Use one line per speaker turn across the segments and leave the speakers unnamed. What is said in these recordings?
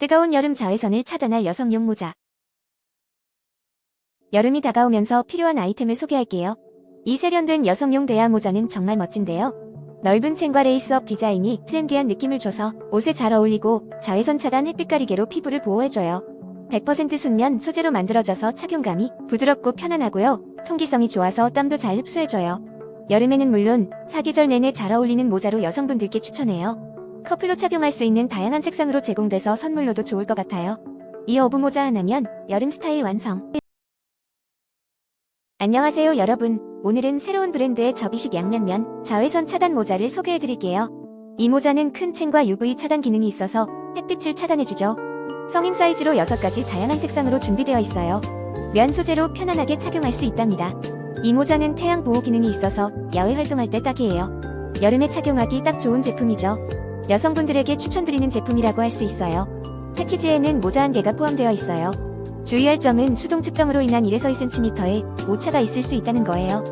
뜨거운 여름 자외선을 차단할 여성용 모자. 여름이 다가오면서 필요한 아이템을 소개할게요. 이 세련된 여성용 대야 모자는 정말 멋진데요. 넓은 챙과 레이스업 디자인이 트렌디한 느낌을 줘서 옷에 잘 어울리고 자외선 차단 햇빛 가리개로 피부를 보호해줘요. 100% 순면 소재로 만들어져서 착용감이 부드럽고 편안하고요. 통기성이 좋아서 땀도 잘 흡수해줘요. 여름에는 물론 사계절 내내 잘 어울리는 모자로 여성분들께 추천해요. 커플로 착용할 수 있는 다양한 색상으로 제공돼서 선물로도 좋을 것 같아요. 이 어부 모자 하나면 여름 스타일 완성. 안녕하세요 여러분. 오늘은 새로운 브랜드의 접이식 양면면 자외선 차단 모자를 소개해드릴게요. 이 모자는 큰 챙과 UV 차단 기능이 있어서 햇빛을 차단해주죠. 성인 사이즈로 6가지 다양한 색상으로 준비되어 있어요. 면 소재로 편안하게 착용할 수 있답니다. 이 모자는 태양 보호 기능이 있어서 야외 활동할 때 딱이에요. 여름에 착용하기 딱 좋은 제품이죠. 여성분들에게 추천드리는 제품이라고 할 수 있어요. 패키지에는 모자 한 개가 포함되어 있어요. 주의할 점은 수동 측정으로 인한 1에서 2cm의 오차가 있을 수 있다는 거예요.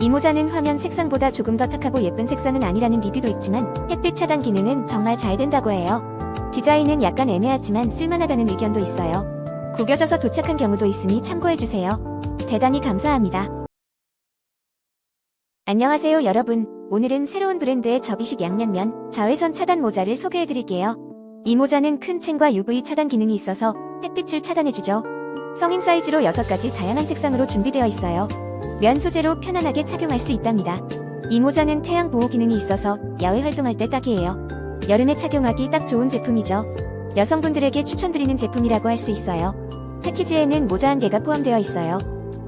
이 모자는 화면 색상보다 조금 더 탁하고 예쁜 색상은 아니라는 리뷰도 있지만 햇빛 차단 기능은 정말 잘 된다고 해요. 디자인은 약간 애매하지만 쓸만하다는 의견도 있어요. 구겨져서 도착한 경우도 있으니 참고해주세요. 대단히 감사합니다. 안녕하세요 여러분. 오늘은 새로운 브랜드의 접이식 양면면 자외선 차단 모자를 소개해드릴게요. 이 모자는 큰 챙과 UV 차단 기능이 있어서 햇빛을 차단해주죠. 성인 사이즈로 6가지 다양한 색상으로 준비되어 있어요. 면 소재로 편안하게 착용할 수 있답니다. 이 모자는 태양 보호 기능이 있어서 야외 활동할 때 딱이에요. 여름에 착용하기 딱 좋은 제품이죠. 여성분들에게 추천드리는 제품이라고 할 수 있어요. 패키지에는 모자 한 개가 포함되어 있어요.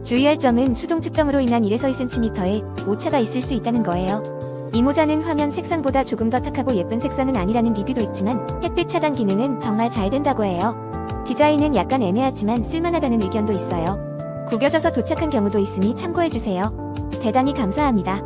주의할 점은 수동 측정으로 인한 1에서 2cm의 오차가 있을 수 있다는 거예요. 이 모자는 화면 색상보다 조금 더 탁하고 예쁜 색상은 아니라는 리뷰도 있지만 햇빛 차단 기능은 정말 잘 된다고 해요. 디자인은 약간 애매하지만 쓸만하다는 의견도 있어요. 구겨져서 도착한 경우도 있으니 참고해주세요. 대단히 감사합니다.